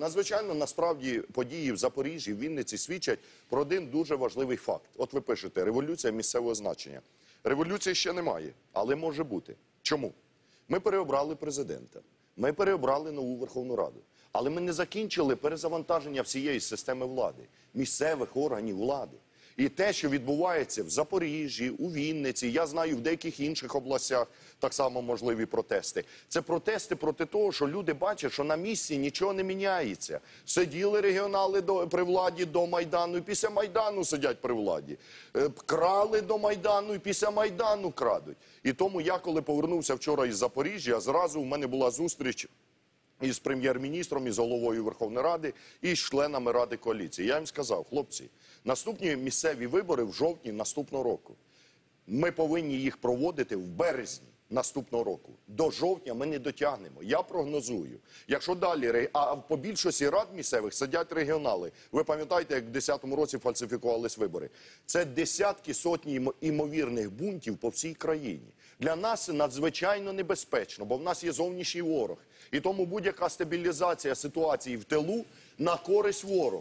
Надзвичайно насправді події в Запоріжжі, в Вінниці свідчать про один дуже важливий факт. От ви пишете революція місцевого значення. Революції ще немає, але може бути. Чому? Ми переобрали президента, ми переобрали нову Верховну Раду. Але ми не закінчили перезавантаження всієї системи влади, місцевих органів влади. І те, що відбувається в Запоріжжі, у Вінниці, я знаю, в деяких інших областях так само можливі протести. Це протести проти того, що люди бачать, що на місці нічого не міняється. Сиділи регіонали до, при владі до Майдану, і після Майдану сидять при владі. Е, Крали до Майдану, і після Майдану крадуть. І тому я, коли повернувся вчора із Запоріжжя, зразу в мене була зустріч із прем'єр-міністром, із головою Верховної Ради і з членами Ради коаліції. Я їм сказав, хлопці, наступні місцеві вибори в жовтні наступного року. Ми повинні їх проводити в березні наступного року. До жовтня ми не дотягнемо. Я прогнозую. Якщо далі а по більшості рад місцевих сидять регіонали. Ви пам'ятаєте, як в 2010 році фальсифікувались вибори? Це десятки сотні імовірних бунтів по всій країні. Для нас це надзвичайно небезпечно, бо в нас є зовнішній ворог. І тому будь-яка стабілізація ситуації в тилу на користь ворогу.